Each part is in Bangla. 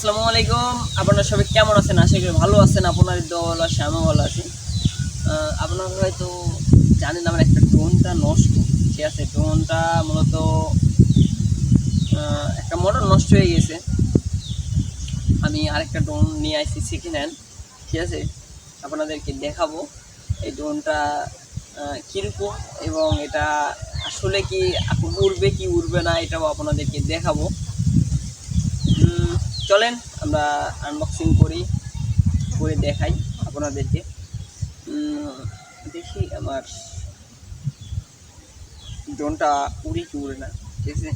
আসসালামু আলাইকুম। আপনারা সবাই কেমন আছেন? আশা করি ভালো আছেন। আপনার দোয়া ভালো আছে, আমিও ভালো আছি। আপনারা হয়তো জানেন আমার একটা ড্রোনটা নষ্ট। ঠিক আছে, ড্রোনটা মূলত একটা মোটর নষ্ট হয়ে গেছে। আমি আরেকটা ড্রোন নিয়ে আসছি সেকেন্ড হ্যান্ড ঠিক আছে, আপনাদেরকে দেখাবো এই ড্রোনটা কীরকম এবং এটা আসলে কি উড়বে কি উড়বে না, এটাও আপনাদেরকে দেখাবো। চলেন, আমরা আনবক্সিং করি, করে দেখাই আপনাদেরকে। দেখি আমার ড্রোনটা উড়ি কি উড়ে না, ঠিক আছে?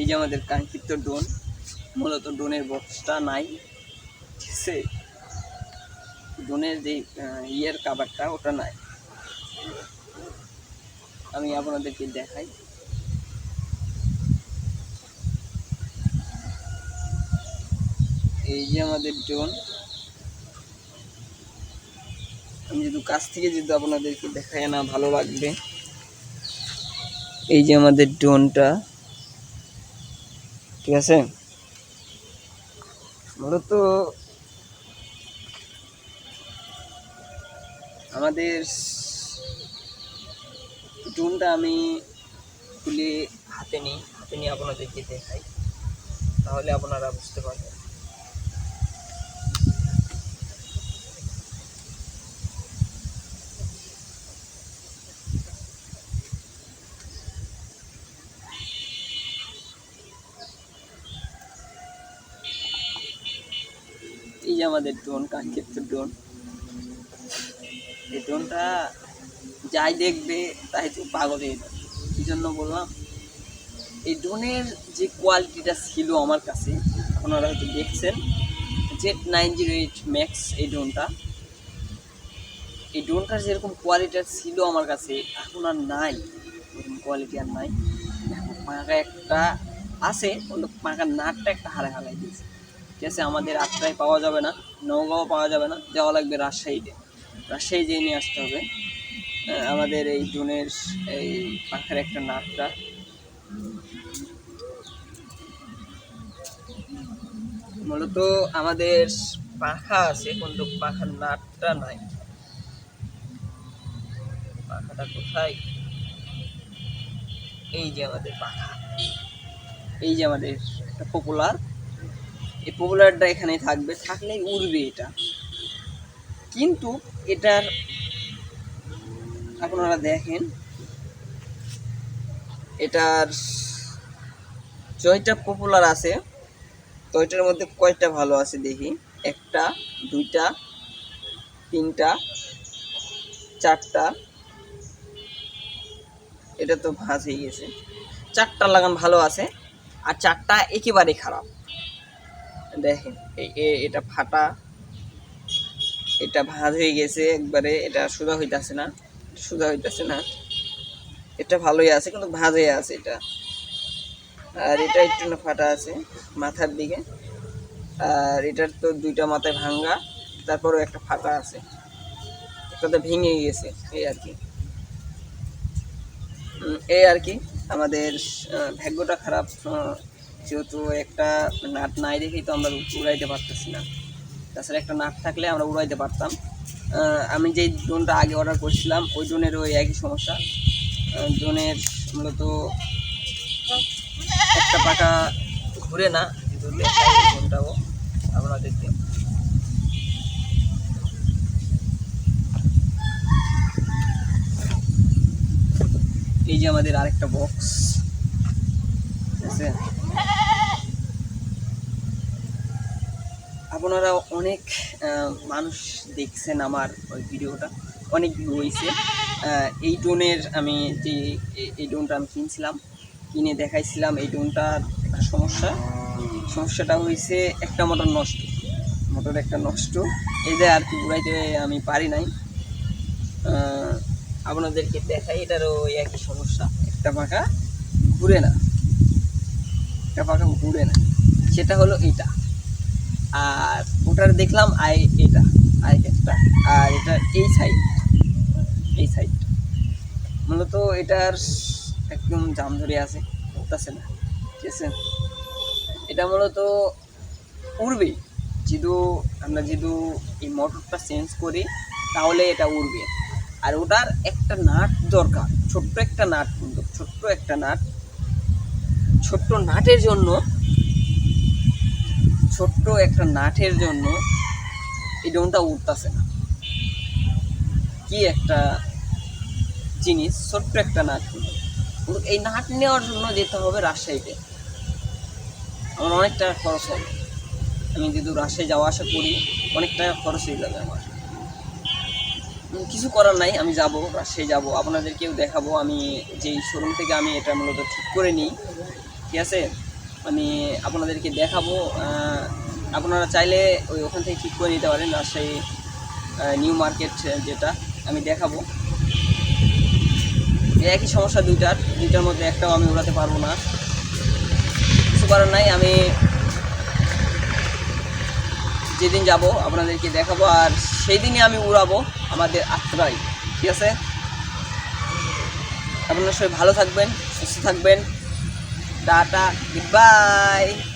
এই যে আমাদের কাঙ্ক্ষিত ড্রোন মূলত ড্রোনের বক্সটা নাই, ঠিক আছে? ড্রোনের যে ইয়ের কাবারটা ওটা নাই। আমি আপনাদেরকে দেখাই। এই যে আমাদের ড্রোন আমি যদি কাছ থেকে যদি আপনাদেরকে দেখাই না, ভালো লাগবে। এই যে আমাদের ড্রোনটা ঠিক আছে? মূলত আমাদের ড্রোনটা আমি খুলে হাতে নিই, হাতে নিয়ে আপনাদের আপনাদেরকে দেখাই তাহলে আপনারা বুঝতে পারবেন। এই যে আমাদের ড্রোন, কাঙ্ক্ষিত ড্রোন। এই ড্রোনটা যাই দেখবে, তাই তো পাগল হয়ে যাবে জন্য বললাম, এই ড্রোনের যে কোয়ালিটিটা ছিল আমার কাছে, আপনারা হয়তো দেখছেন Z nine zero eight max এই ড্রোনটা। এই ড্রোনটার যেরকম কোয়ালিটি ছিল আমার কাছে, এখন আর নাই। ওরকম কোয়ালিটি আর নাই। এখন পাকা একটা আছে কিন্তু পাকা নাটটা একটা হারে হারাই দিয়েছে। ঠিক আছে, আমাদের আটটায় পাওয়া যাবে না নৌগাঁও পাওয়া যাবে না, যাওয়া লাগবে রাজশাহীতে। রাজশাহী যেয়ে নিয়ে আসতে হবে। আমাদের এই ড্রোনের এই পাখার একটা নাটটা। মূলত আমাদের পাখা আছে, কিন্তু পাখার নাটটা নাই। পাখাটা কোথায়? এই যে আমাদের পাখা। এই যে আমাদের একটা পপুলার। এই পপুলারটা এখানে থাকবে। থাকলেই উড়বে এটা। কিন্তু এটার আপনারা দেখেন। এটার জয়টা পপুলার আছে। তো এটার মধ্যে কয়টা ভালো আছে দেখি? একটা, দুইটা, তিনটা, চারটা। এটা তো ভাঁজ হয়ে গেছে। চারটা লাগান ভালো আছে। আর চারটা একেবারে খারাপ। দেখেন এটা ফাটা। এটা ভাঁজ হয়ে গেছে, একবারে এটা সোজা হইতেছে না। সোজা হইতেছে না। এটা ভালোই আছে, কিন্তু ভাঁজ আছে এটা। আর এটা একটু না ফাটা আছে মাথার দিকে। আর এটার তো দুইটা মাথায় ভাঙ্গা, তারপরেও একটা ফাটা আছে। একটাতে ভেঙে গেছে, এই আর কি। এই আর কি, আমাদের ভাগ্যটা খারাপ যেহেতু একটা নাট নাই দেখেই তো আমরা উড়াইতে পারতেছি না। তাছাড়া একটা নাট থাকলে আমরা উড়াইতে পারতাম। আমি যেই ড্রোনটা আগে অর্ডার করছিলাম, ওই ড্রোনের ওই একই সমস্যা। ড্রোনের মূলত একটা পাকা ঘুরে না এই ড্রোনটাও আপনাদেরকে এই যে আমাদের আরেকটা বক্স ঠিক আছে? আপনারা অনেক মানুষ দেখছেন আমার ওই ভিডিওটা, অনেক ভিউ হয়েছে এই ড্রোনের আমি যে এই ড্রোনটা আমি কিনছিলাম, কিনে দেখাইছিলাম, এই ড্রোনটার একটা সমস্যা। সমস্যাটা হয়েছে একটা মোটর নষ্ট। মোটর একটা নষ্ট। যে আর কি ঘুরাইতে আমি পারি নাই। আপনাদেরকে দেখাই, এটারও একই সমস্যা। একটা পাখা ঘুরে না। একটা পাখা ঘুরে না। সেটা হলো এটা আর ওটার দেখলাম আই এটা আই একটা আর এটা এই সাইড এই সাইড মূলত এটার একদম জাম ধরে আছে, উঠতেছে না, ঠিক আছে? এটা মূলত উড়বে। যেহেতু আমরা যেহেতু এই মোটরটা চেঞ্জ করি, তাহলে এটা উড়বে। আর ওটার একটা নাট দরকার, ছোট্ট একটা নাট কিন্তু ছোট্ট একটা নাট। ছোট্ট নাটের জন্য ছোট্ট একটা নাটের জন্য এই ডোনটা উঠতেছে না। কি একটা জিনিস, ছোট্ট একটা নাট। এই নাট নেওয়ার জন্য যেতে হবে রাজশাহীতে। আমার অনেক টাকা খরচ হবে। আমি যেহেতু রাজশাহী যাওয়া আসা করি, অনেক টাকা খরচ হয়ে যাবে আমার। কিছু করার নাই, আমি যাব, রাজশাহী যাব। আপনাদেরকেও দেখাবো, আমি যেই শোরুম থেকে আমি এটা মূলত ঠিক করে নিই। ঠিক আছে? আমি আপনাদেরকে দেখাবো আপনারা চাইলে ওই ওখান থেকে ঠিক করে নিতে পারেন রাজশাহী নিউ মার্কেট যেটা আমি দেখাবো। একই সমস্যা দুইটার দুইটার মধ্যে একটাও আমি উড়াতে পারব না। কিছু করার নাই, আমি যেদিন যাব আপনাদেরকে দেখাবো, আর সেই দিনই আমি উড়াবো আমাদের আত্রাই, ঠিক আছে? আপনারা সবাই ভালো থাকবেন, সুস্থ থাকবেন। Tata, goodbye!